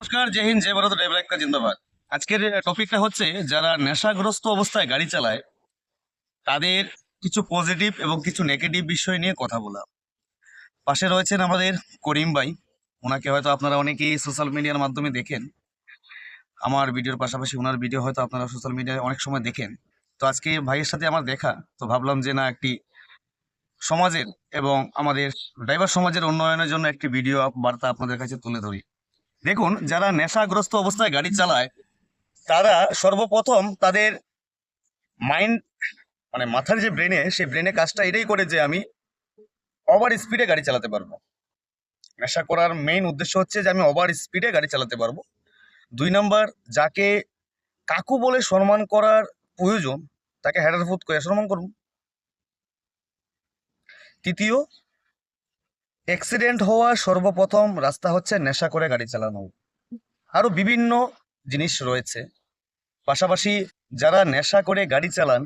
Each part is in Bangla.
নমস্কার, জয় হিন্দ, জয় ভারত, ড্রাইভার একটা জিন্দাবাদ। আজকের টপিকটা হচ্ছে যারা নেশাগ্রস্ত অবস্থায় গাড়ি চালায়, তাদের কিছু পজিটিভ এবং কিছু নেগেটিভ বিষয় নিয়ে কথা বলা। পাশে রয়েছেন আমাদের করিম ভাই। ওনাকে হয়তো আপনারা অনেকেই সোশ্যাল মিডিয়ার মাধ্যমে দেখেন। আমার ভিডিওর পাশাপাশি ওনার ভিডিও হয়তো আপনারা সোশ্যাল মিডিয়ায় অনেক সময় দেখেন। তো আজকে ভাইয়ের সাথে আমার দেখা, তো ভাবলাম যে না, একটি সমাজের এবং আমাদের ড্রাইভার সমাজের উন্নয়নের জন্য একটি ভিডিও বার্তা আপনাদের কাছে তুলে ধরি। দেখুন, যারা নেশাগ্রস্ত অবস্থায় গাড়ি চালায়, তারা সর্বপ্রথম তাদের মাইন্ড মানে মাথার যে ব্রেনে সেই ব্রেনে কাজটা এটাই করে যে আমি ওভার স্পিডে গাড়ি চালাতে পারব। নেশা করার মেইন উদ্দেশ্য হচ্ছে যে আমি ওভার স্পিডে গাড়ি চালাতে পারব। দুই নম্বর, যাকে কাকু বলে সম্মান করার প্রয়োজন, তাকে হেডার ফুট করে সম্মান করব। তৃতীয় অ্যাক্সিডেন্ট হওয়ার সর্বপ্রথম রাস্তা হচ্ছে নেশা করে গাড়ি চালানো। আরও বিভিন্ন জিনিস রয়েছে। পাশাপাশি যারা নেশা করে গাড়ি চালান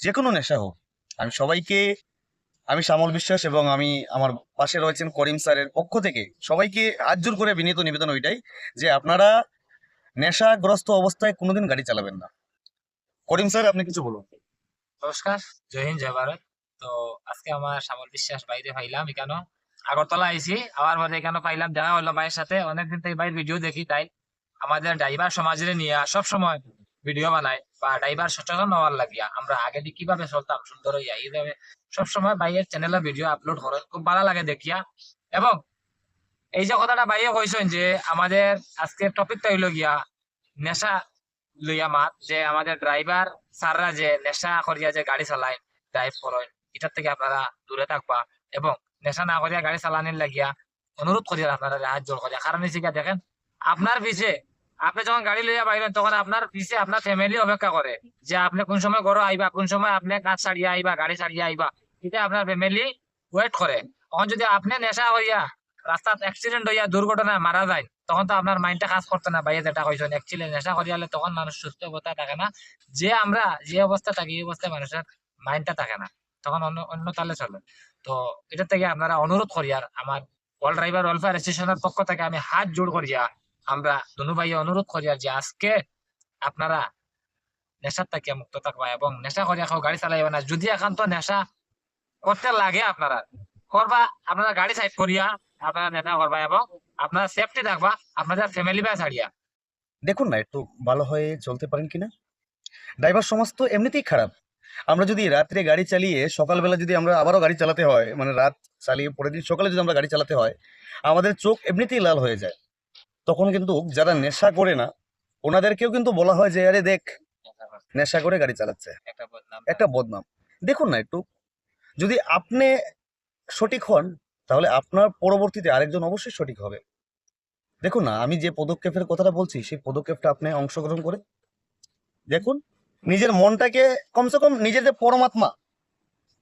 যে কোনো নেশা হোক, আমি সবাইকে, আমি শ্যামল বিশ্বাস এবং আমি আমার পাশে রয়েছেন করিম স্যারের পক্ষ থেকে সবাইকে হাত জোর করে বিনীত নিবেদন ওইটাই যে আপনারা নেশাগ্রস্ত অবস্থায় কোনোদিন গাড়ি চালাবেন না। করিম স্যার, আপনি কিছু বলুন। নমস্কার, জয় হিন্দ, জয় ভারত। তো আজকে আমার শ্যামল বিশ্বাস বাইরে ভাইলাম এখানে আগরতলা আইছি আবার মধ্যে এখানে পাইলাম, দেখা হলো ভাইয়ের সাথে। অনেকদিন থেকে ভাইয়ের ভিডিও দেখি, তাই আমাদের ড্রাইভার সমাজের নিয়ে সব সময় ভিডিও বানায়, বা ড্রাইভার সচেতন হওয়ার লাগিয়া আমরা আগে দিয়ে কীভাবে চলতাম, সুন্দর হইয়া, এইভাবে সবসময় ভাইয়ের চ্যানেলে ভিডিও আপলোড করে খুব ভালো লাগে দেখিয়া। এবং এই যে কথাটা ভাইয়ে কইছেন যে আমাদের আজকের টপিকটা হইল গিয়া নেশা লইয়া মাত, যে আমাদের ড্রাইভার স্যাররা যে নেশা করিয়া যে গাড়ি চালায় ড্রাইভ করেন, এটার থেকে আপনারা দূরে থাকবা। এবং নেশা না করিয়া গাড়ি চালানির লাগিয়া অনুরোধ করিয়া আপনারা সাহায্য করিয়া কারণ হচ্ছে দেখেন আপনার পিছে, আপনি যখন গাড়ি লইয়া বাইরেন তখন আপনার পিছে আপনার ফ্যামিলি অপেক্ষা করে যে আপনি কোন সময় ঘর আইবা কোন সময় আপনি কাজ ছাড়িয়া আইবা গাড়ি ছাড়িয়া আইবা এটা আপনার ফ্যামিলি ওয়েট করে তখন যদি আপনি নেশা হইয়া রাস্তাত অ্যাক্সিডেন্ট হইয়া দুর্ঘটনায় মারা যায়, তখন তো আপনার মাইন্ডটা কাজ করতে না বাইরে যেটা কইছেন অ্যাকচুয়ালি নেশা করিয়ালে তখন মানুষ সুস্থ অবস্থায় থাকে না, যে আমরা, যে অবস্থা থাকি, এই অবস্থায় মানুষের মাইন্ডটা থাকে না। তখন অন্য অন্য তালে চলে। তো এটা থেকে আপনারা অনুরোধ করি, আর আমার অল ড্রাইভার ওয়েলফেয়ার অ্যাসোসিয়েশনের পক্ষ থেকে আমি হাত জোড় করিয়া আমরা দুনু ভাইয়ে অনুরোধ করি, আর যে আজকে আপনারা নেশার থেকে মুক্ত থাকবা এবং নেশা করিয়া খাও গাড়ি চালাইবা না। যদি একান্ত নেশা করতে লাগে আপনারা, করবা, আপনারা গাড়ি সাইড করিয়া আপনারা নেশা করবা এবং আপনারা সেফটি থাকবা, আপনাদের ফ্যামিলি বা ছাড়িয়া। দেখুন না, একটু ভালো হয়ে চলতে পারেন কিনা? ড্রাইভার সমাজ তো এমনিতেই খারাপ। আমরা যদি রাত্রে গাড়ি চালিয়ে সকালবেলা যদি আমরা আবারও গাড়ি চালাতে হয় মানে রাত চালিয়ে পরের দিন সকালে যদি আমরা গাড়ি চালাতে হয় আমাদের চোখ এমনিতেই লাল হয়ে যায়। তখন কিন্তু যারা নেশা করে না ওনাদেরকেও কিন্তু বলা হয় যে আরে দেখ নেশা করে গাড়ি চালাচ্ছে। একটা বদনাম। একটা বদনাম। দেখুন না একটু যদি আপনি সঠিক হন তাহলে আপনার পরবর্তীতে আরেকজন অবশ্যই সঠিক হবে। দেখুন না আমি যে পদক্ষেপের কথাটা বলছি সেই পদক্ষেপটা আপনি অংশগ্রহণ করে দেখুন। নিজের মনটাকে কমসে কম নিজের যে পরমাত্মা,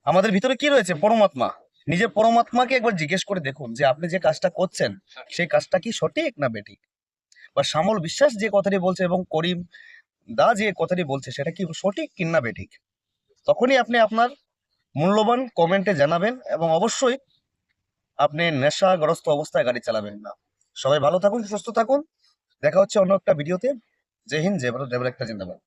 আমাদের ভিতরে কি রয়েছে পরমাত্মা? নিজের পরমাত্মাকে একবার জিজ্ঞেস করে দেখুন যে আপনি যে কাজটা করছেন, সেই কাজটা কি সঠিক না বেঠিক? বা শ্যামল বিশ্বাস যে কথাটি বলছে এবং করিম দা যে কথাটি বলছে, সেটা কি সঠিক কিনা বেঠিক? তখনই আপনি আপনার মূল্যবান কমেন্টে জানাবেন এবং অবশ্যই আপনি নেশাগ্রস্ত অবস্থায় গাড়ি চালাবেন না। সবাই ভালো থাকুন, সুস্থ থাকুন। দেখা হচ্ছে অন্য একটা ভিডিওতে জয় হিন্দ, জয় একটা জিন্দাবাদ।